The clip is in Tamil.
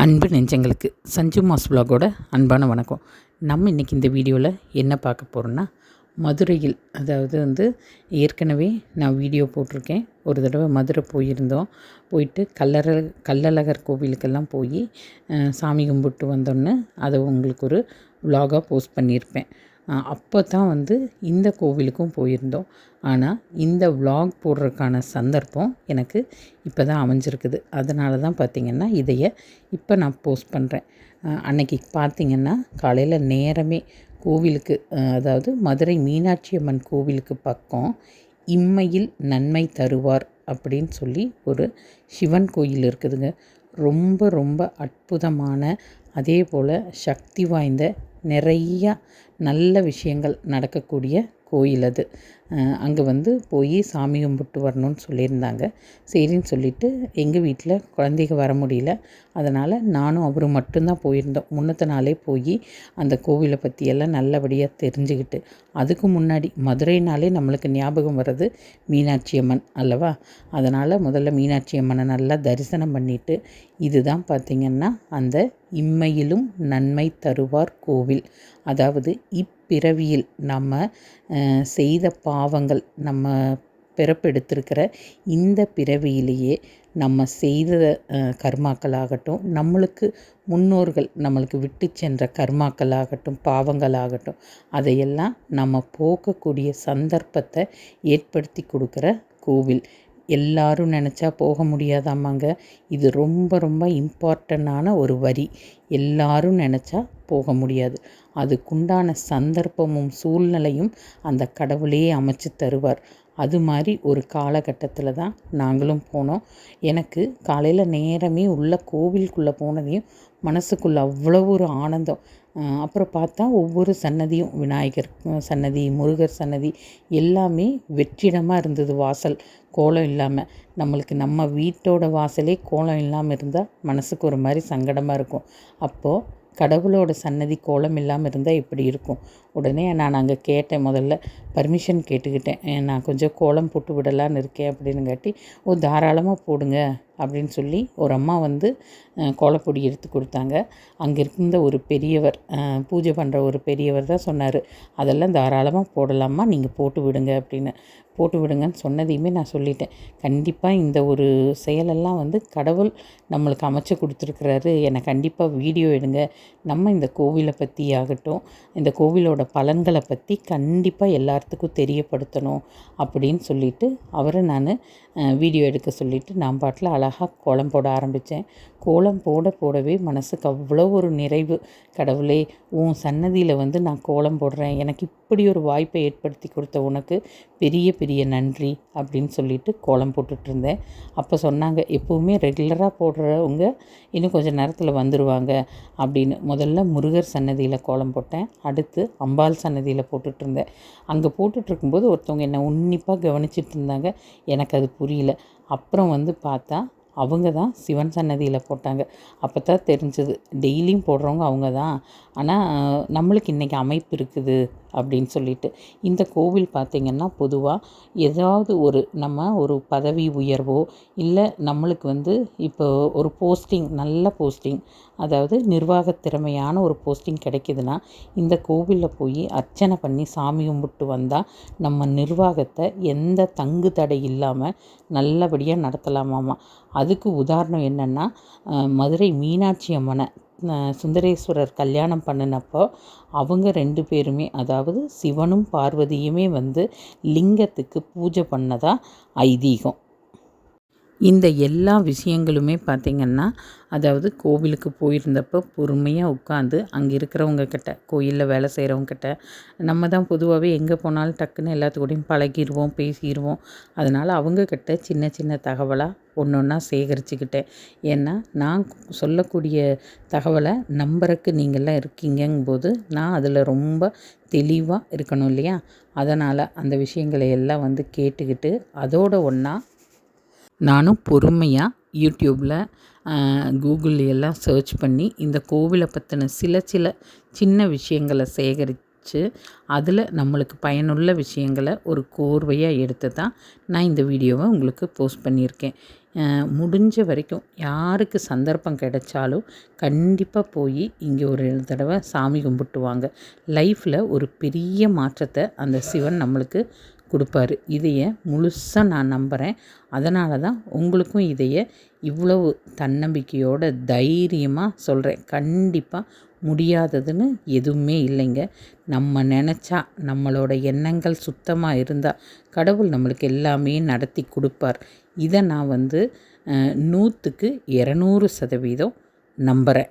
அன்பு நெஞ்சங்களுக்கு சஞ்சு மாஸ் விலாகோட அன்பான வணக்கம். நம்ம இன்றைக்கி இந்த வீடியோவில் என்ன பார்க்க போகிறோன்னா மதுரையில் அதாவது வந்து ஏற்கனவே நான் வீடியோ போட்டிருக்கேன். ஒரு தடவை மதுரை போயிருந்தோம். போயிட்டு கல்லற கல்லழகர் கோவிலுக்கெல்லாம் போய் சாமி கும்பிட்டு வந்தோன்னே அதை உங்களுக்கு ஒரு விலாகாக போஸ்ட் பண்ணியிருப்பேன். அப்போ தான் வந்து இந்த கோவிலுக்கும் போயிருந்தோம். ஆனால் இந்த விலாக் போடுறதுக்கான சந்தர்ப்பம் எனக்கு இப்போ தான் அமைஞ்சிருக்குது. அதனால தான் பார்த்திங்கன்னா இதைய இப்போ நான் போஸ்ட் பண்ணுறேன் அன்னைக்கு பார்த்திங்கன்னா காலையில் நேரமே கோவிலுக்கு அதாவது மதுரை மீனாட்சி அம்மன் கோவிலுக்கு பக்கம் இம்மையில் நன்மை தருவார் அப்படின்னு சொல்லி ஒரு சிவன் கோயில் இருக்குதுங்க. ரொம்ப ரொம்ப அற்புதமான அதே போல் சக்தி வாய்ந்த நிறையா நல்ல விஷயங்கள் நடக்கக்கூடிய கோயில் அது. அங்கே வந்து போய் சாமி கும்பிட்டு வரணும்னு சொல்லியிருந்தாங்க. சரின்னு சொல்லிட்டு எங்கள் வீட்டில் குழந்தைங்க வர முடியல. அதனால் நானும் அவரும் மட்டும்தான் போயிருந்தோம். முன்னத்த நாளே போய் அந்த கோவிலை பற்றியெல்லாம் நல்லபடியாக தெரிஞ்சுக்கிட்டு அதுக்கு முன்னாடி மதுரைனாலே நம்மளுக்கு ஞாபகம் வர்றது மீனாட்சி அம்மன் அல்லவா? அதனால் முதல்ல மீனாட்சி அம்மனை நல்லா தரிசனம் பண்ணிவிட்டு இதுதான் பார்த்திங்கன்னா அந்த இம்மையிலும் நன்மை தருவார் கோவில். அதாவது இப்பிறவியில் நம்ம செய்த பாவங்கள் நம்ம பிறப்பெடுத்திருக்கிற இந்த பிறவியிலேயே நம்ம செய்த கர்மாக்களாகட்டும் நம்மளுக்கு முன்னோர்கள் நம்மளுக்கு விட்டு சென்ற கர்மாக்களாகட்டும் பாவங்களாகட்டும் அதையெல்லாம் நம்ம போக்கக்கூடிய சந்தர்ப்பத்தை ஏற்படுத்தி கொடுக்குற கோவில். எல்லாரும் நினச்சா போக முடியாதாமாங்க. இது ரொம்ப ரொம்ப இம்பார்ட்டண்ட்டான ஒரு வரி. எல்லாரும் நினச்சா போக முடியாது. அதுக்குண்டான சந்தர்ப்பமும் சூழ்நிலையும் அந்த கடவுளே அமைச்சு தருவார். அது மாதிரி ஒரு காலகட்டத்தில் தான் நாங்களும் போனோம். எனக்கு காலையில் நேரமே உள்ள கோவிலுக்குள்ளே போனதையும் மனசுக்குள்ளே அவ்வளோ ஒரு ஆனந்தம். அப்புறம் பார்த்தா ஒவ்வொரு சன்னதியும் விநாயகர் சன்னதி முருகர் சன்னதி எல்லாமே வெற்றிடமாக இருந்தது வாசல் கோலம் இல்லாமல் நம்மளுக்கு நம்ம வீட்டோட வாசலே கோலம் இல்லாமல் இருந்தால் மனசுக்கு ஒரு மாதிரி சங்கடமாக இருக்கும். அப்போது கடவுளோட சன்னதி கோலம் இல்லாமல் இருந்தால் எப்படி இருக்கும். உடனே நான் அங்கே கேட்டேன் முதல்ல பர்மிஷன் கேட்டுக்கிட்டேன். நான் கொஞ்சம் கோலம் போட்டு விடலான்னு இருக்கேன் அப்படின்னு காட்டி ஓ தாராளமாக போடுங்க. அப்படின்னு சொல்லி ஒரு அம்மா வந்து கோலப்பொடி எடுத்து கொடுத்தாங்க. அங்கே இருந்த ஒரு பெரியவர் பூஜை பண்ணுற ஒரு பெரியவர் தான் சொன்னார் அதெல்லாம் தாராளமாக போடலாமா? நீங்கள் போட்டு விடுங்க அப்படின்னு. போட்டு விடுங்கன்னு சொன்னதையுமே நான் சொல்லிட்டேன். கண்டிப்பாக இந்த ஒரு செயலெல்லாம் வந்து கடவுள் நம்மளுக்கு அமைச்சு கொடுத்துருக்குறாரு. என்னை கண்டிப்பாக வீடியோ எடுங்க. நம்ம இந்த கோவிலை பற்றி ஆகட்டும் இந்த கோவிலோட பலன்களை பற்றி கண்டிப்பாக எல்லாத்துக்கும் தெரியப்படுத்தணும் அப்படின்னு சொல்லிவிட்டு அவரை நான் வீடியோ எடுக்க சொல்லிவிட்டு நான் பாட்டில் அழகாக கோலம் போட ஆரம்பித்தேன். கோலம் போட போடவே மனசுக்கு அவ்வளோ ஒரு நிறைவு. கடவுளே உன் சன்னதியில் வந்து நான் கோலம் போடுறேன். எனக்கு இப்படி ஒரு வாய்ப்பை ஏற்படுத்தி கொடுத்த உனக்கு பெரிய பெரிய நன்றி அப்படின்னு சொல்லிட்டு கோலம் போட்டுட்ருந்தேன் அப்போ சொன்னாங்க எப்போவுமே ரெகுலராக போடுறவங்க இன்னும் கொஞ்சம் நேரத்தில் வந்துடுவாங்க அப்படின்னு. முதல்ல முருகர் சன்னதியில் கோலம் போட்டேன். அடுத்து அம்பாள் சன்னதியில் போட்டுட்ருந்தேன் அங்கே போட்டுட்ருக்கும்போது ஒருத்தவங்க என்னை உன்னிப்பாக கவனிச்சிட்டு இருந்தாங்க. எனக்கு அது புரியல. அப்புறம் வந்து பார்த்தா அவங்க தான் சிவன் சன்னதியில் போட்டாங்க. அப்போ தான் தெரிஞ்சது. டெய்லியும் போடுறவங்க அவங்க தான். ஆனால் நம்மளுக்கு இன்றைக்கி அமைப்பு இருக்குது. அப்படின்னு சொல்லிட்டு இந்த கோவில் பார்த்திங்கன்னா பொதுவாக ஏதாவது ஒரு நம்ம ஒரு பதவி உயர்வோ இல்லை நம்மளுக்கு வந்து இப்போ ஒரு போஸ்டிங் நல்ல போஸ்டிங் அதாவது நிர்வாக திறமையான ஒரு போஸ்டிங் கிடைக்குதுன்னா இந்த கோவிலில் போய் அர்ச்சனை பண்ணி சாமி கும்பிட்டு வந்தால் நம்ம நிர்வாகத்தை எந்த தங்கு தடை இல்லாமல் நல்லபடியாக நடத்தலாமாமா? அதுக்கு உதாரணம் என்னென்னா மதுரை மீனாட்சி அம்மனை சுந்தரேஸ்வரர் கல்யாணம் பண்ணினப்போ அவங்க ரெண்டு பேருமே அதாவது சிவனும் பார்வதியுமே வந்து லிங்கத்துக்கு பூஜை பண்ணதான் ஐதீகம். இந்த எல்லா விஷயங்களுமே பார்த்திங்கன்னா அதாவது கோவிலுக்கு போயிருந்தப்போ பொறுமையாக உட்காந்து அங்கே இருக்கிறவங்க கிட்ட கோயிலில் வேலை செய்கிறவங்கக்கிட்ட நம்ம தான் பொதுவாகவே எங்கே போனாலும் டக்குன்னு எல்லாத்துக்கூடையும் பழகிடுவோம் பேசிடுவோம் அதனால் அவங்கக்கிட்ட சின்ன சின்ன தகவலாக ஒன்று ஒன்றா சேகரிச்சுக்கிட்டேன். ஏன்னா நான் சொல்லக்கூடிய தகவலை நம்புறக்கு நீங்கள்லாம் இருக்கீங்கங்கும்போது நான் அதில் ரொம்ப தெளிவாக இருக்கணும் இல்லையா? அதனால் அந்த விஷயங்களை எல்லாம் வந்து கேட்டுக்கிட்டு அதோட ஒன்றா நானும் பொறுமையாக யூடியூப்பில் கூகுள் எல்லாம் சர்ச் பண்ணி இந்த கோவிலை பற்றின சில சில சின்ன விஷயங்களை சேகரித்து அதில் நம்மளுக்கு பயனுள்ள விஷயங்களை ஒரு கோர்வையாக எடுத்து தான் நான் இந்த வீடியோவை உங்களுக்கு போஸ்ட் பண்ணியிருக்கேன். முடிஞ்ச வரைக்கும் யாருக்கு சந்தர்ப்பம் கிடைச்சாலும் கண்டிப்பாக போய் இங்கே ஒரு தடவை சாமி கும்பிட்டு வாங்க லைஃப்பில் ஒரு பெரிய மாற்றத்தை அந்த சிவன் நம்மளுக்கு கொடுப்பாரு. இதையை முழுசாக நான் நம்புகிறேன் அதனால தான் உங்களுக்கும் இதையை இவ்வளவு தன்னம்பிக்கையோட தைரியமாக சொல்கிறேன் கண்டிப்பாக முடியாததுன்னு எதுவுமே இல்லைங்க. நம்ம நினச்சா நம்மளோட எண்ணங்கள் சுத்தமாக இருந்தால் கடவுள் நம்மளுக்கு எல்லாமே நடத்தி கொடுப்பார். இதை நான் வந்து நூற்றுக்கு இரநூறு சதவீதம் நம்புகிறேன்